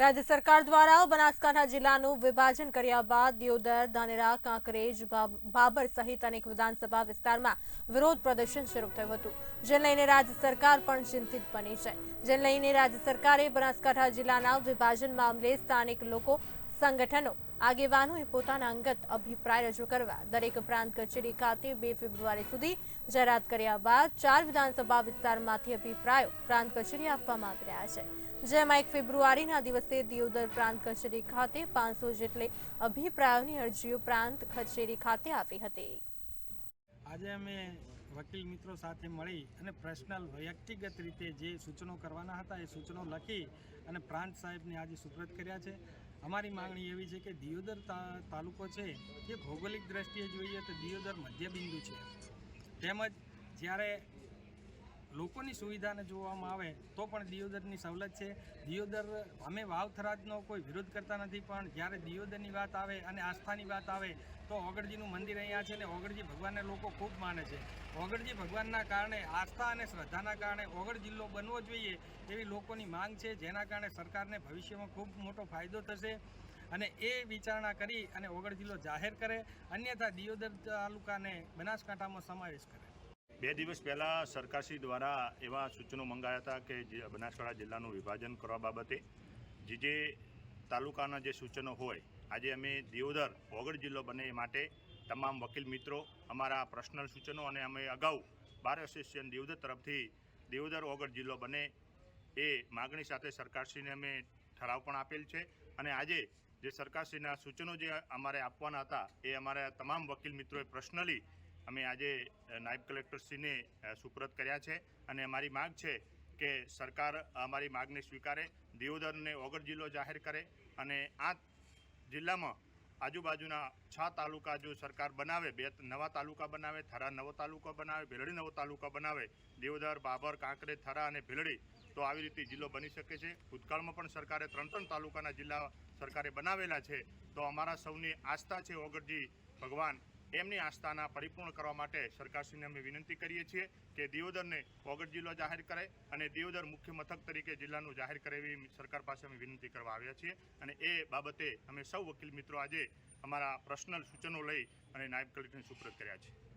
રાજ્ય સરકાર દ્વારા બનાસકાંઠા જિલ્લાનું વિભાજન કર્યા બાદ દિયોદર, ધાનેરા, કાંકરેજ બાબર સહિત અનેક વિધાનસભા વિસ્તારમાં વિરોધ પ્રદર્શન શરૂ થયું હતું, જેને લઈને રાજ્ય સરકાર પણ ચિંતિત બની છે. જેને લઈને રાજ્ય સરકારે બનાસકાંઠા જિલ્લાના વિભાજન મામલે સ્થાનિક લોકો, સંગઠનો આગેવાનોએ પોતાના અંગત અભિપ્રાય રજૂ કરવા દરેક પ્રાંત કચેરી ખાતે બે ફેબ્રુઆરી સુધી જાહેરાત કર્યા બાદ ચાર વિધાનસભા વિસ્તારમાંથી અભિપ્રાયો પ્રાંત કચેરી આપવામાં આવી રહ્યા છે. જેમાં એક ફેબ્રુઆરીના દિવસે દિયોદર પ્રાંત કચેરી ખાતે પાંચસો જેટલી અભિપ્રાયોની અરજીઓ પ્રાંત કચેરી ખાતે આપી હતી. આજે અમે વકીલ મિત્રો સાથે મળી અને પર્સનલ વ્યક્તિગત રીતે જે સૂચનો કરવાના હતા એ સૂચનો લખી અને પ્રાંત સાહેબને આજે સુપ્રત કર્યા છે. અમારી માંગણી એવી છે કે દિયોદર તાલુકો છે એ ભૌગોલિક દ્રષ્ટિએ જોઈએ તો દિયોદર મધ્યબિંદુ છે. તેમજ જ્યારે લોકોની સુવિધાને જોવામાં આવે તો પણ દિયોદરની સવલત છે. દિયોદર, અમે વાવથરાજનો કોઈ વિરોધ કરતા નથી, પણ જ્યારે દિયોદરની વાત આવે અને આસ્થાની વાત આવે, તો ઓગળજીનું મંદિર અહીંયા છે ને ઓગળજી ભગવાનને લોકો ખૂબ માને છે. ઓગળજી ભગવાનના કારણે આસ્થા અને શ્રદ્ધાના કારણે ઓગળ જિલ્લો બનવો જોઈએ એવી લોકોની માંગ છે, જેના કારણે સરકારને ભવિષ્યમાં ખૂબ મોટો ફાયદો થશે. અને એ વિચારણા કરી અને ઓગળ જિલ્લો જાહેર કરે. અન્યથા દિયોદર તાલુકાને બનાસકાંઠામાં સમાવેશ કરે. બે દિવસ પહેલાં સરકારશ્રી દ્વારા એવા સૂચનો મંગાયા હતા કે જે બનાસકાંઠા જિલ્લાનું વિભાજન કરવા બાબતે જે જે તાલુકાના જે સૂચનો હોય, આજે અમે દિયોદર ઓગળ જિલ્લો બને એ માટે તમામ વકીલ મિત્રો, અમારા પર્સનલ સૂચનો અને અમે અગાઉ બાર એસોસિએશન દિયોદર તરફથી દિયોદર ઓગળ જિલ્લો બને એ માગણી સાથે સરકારશ્રીને અમે ઠરાવ પણ આપેલ છે અને આજે જે સરકારશ્રીના સૂચનો જે અમારે આપવાના હતા એ અમારા તમામ વકીલ મિત્રોએ પર્સનલી અમે આજે નાયબ કલેક્ટરશ્રીને સુપ્રત કર્યા છે અને અમારી માગ છે કે સરકાર અમારી માગને સ્વીકારે, દિયોદરને ઓગળ જિલ્લો જાહેર કરે અને આ જિલ્લામાં આજુબાજુના છ તાલુકા જો સરકાર બનાવે, બે નવા તાલુકા બનાવે, થરા નવો તાલુકો બનાવે, ભેલડી નવો તાલુકા બનાવે દેવદર બાબર, કાંકરે, થરા અને ભીલડી, તો આવી રીતે જિલ્લો બની શકે છે. ભૂતકાળમાં પણ સરકારે ત્રણ ત્રણ તાલુકાના જિલ્લા સરકારે બનાવેલા છે. તો અમારા સૌની આસ્થા છે ઓગરજી ભગવાન એમની આસ્થાના પરિપૂર્ણ કરવા માટે સરકારશ્રીને અમે વિનંતી કરીએ છીએ કે દિયોદરને ઓગળ જિલ્લો જાહેર કરે અને દિયોદર મુખ્ય મથક તરીકે જિલ્લાનું જાહેર કરે એવી સરકાર પાસે અમે વિનંતી કરવા આવ્યા છીએ. અને એ બાબતે અમે સૌ વકીલ મિત્રો આજે અમારા પર્સનલ સૂચનો લઈ અને નાયબ કલેક્ટરને સુપ્રત કર્યા છે.